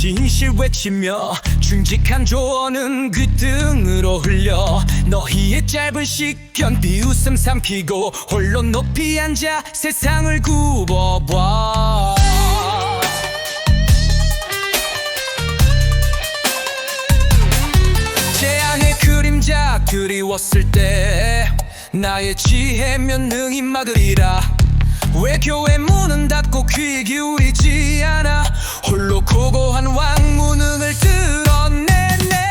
진실 외치며 충직한 조언은 귀등으로 흘려 너희의 짧은 식견 비웃음 삼키고 홀로 높이 앉아 세상을 굽어봐. 재앙의 그림자 그리웠을 때 나의 지혜면 능히 막으리라. 왜 교회 문은 닫고 귀 기울이지 고고한 왕무능을 드러내네.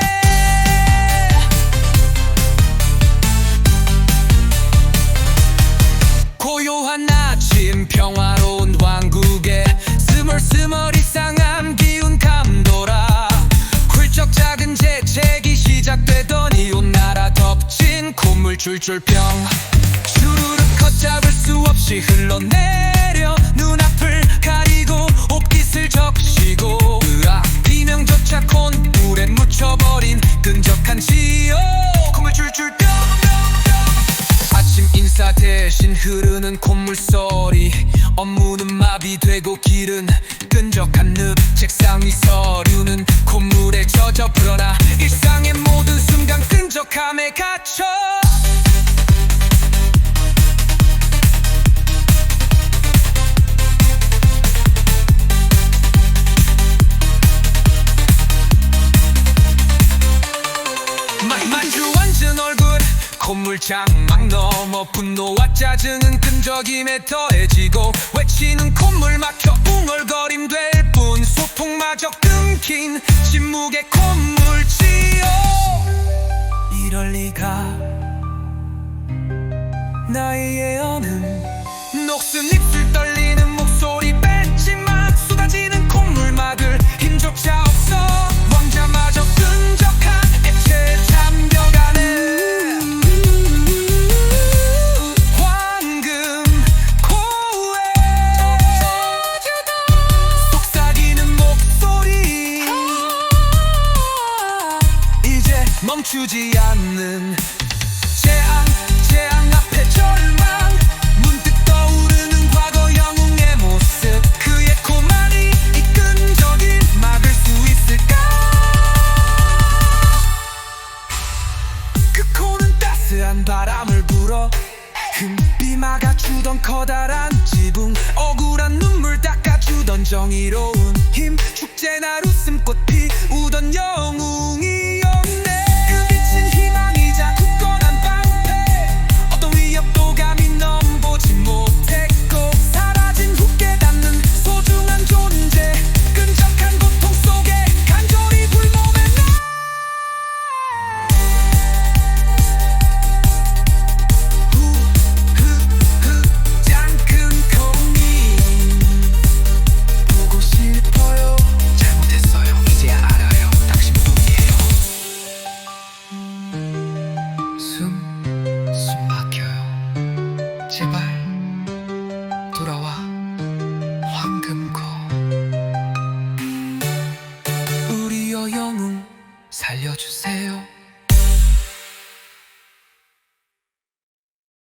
고요한 아침 평화로운 왕국에 스멀스멀 이상한 기운 감돌아. 훌쩍 작은 재채기 시작되더니 온 나라 덮친 콧물 줄줄평 주르륵 걷잡을 수 없이 흘러내려. 눈앞을 물에 묻혀버린 끈적한 지옥. 콧물 줄줄 뿅뿅뿅 아침 인사 대신 흐르는 콧물 소리. 업무는 마비되고 길은 끈적한 늪. 책상 위 서류는 콧물에 젖어 불어나. 일상의 모든 순간 끈적함에 갇혀 콧물 장막 넘어 분노와 짜증은 끈적임에 더해지고 외치는 콧물 막혀 웅얼거림 될 뿐 소풍마저 끊긴 침묵의 콧물지요 이럴 리가 나의 예언은 녹슨 입술 목소리 멈추지 않는 재앙 재앙 앞에 절망. 문득 떠오르는 과거 영웅의 모습. 그의 코만이 이 끈적임 막을 수 있을까? 그 코는 따스한 바람을 불어. 흠비 막아주던 커다란 지붕. 억울한 눈물 닦아주던 정의로운 힘. 축제 영웅이 살려주세요.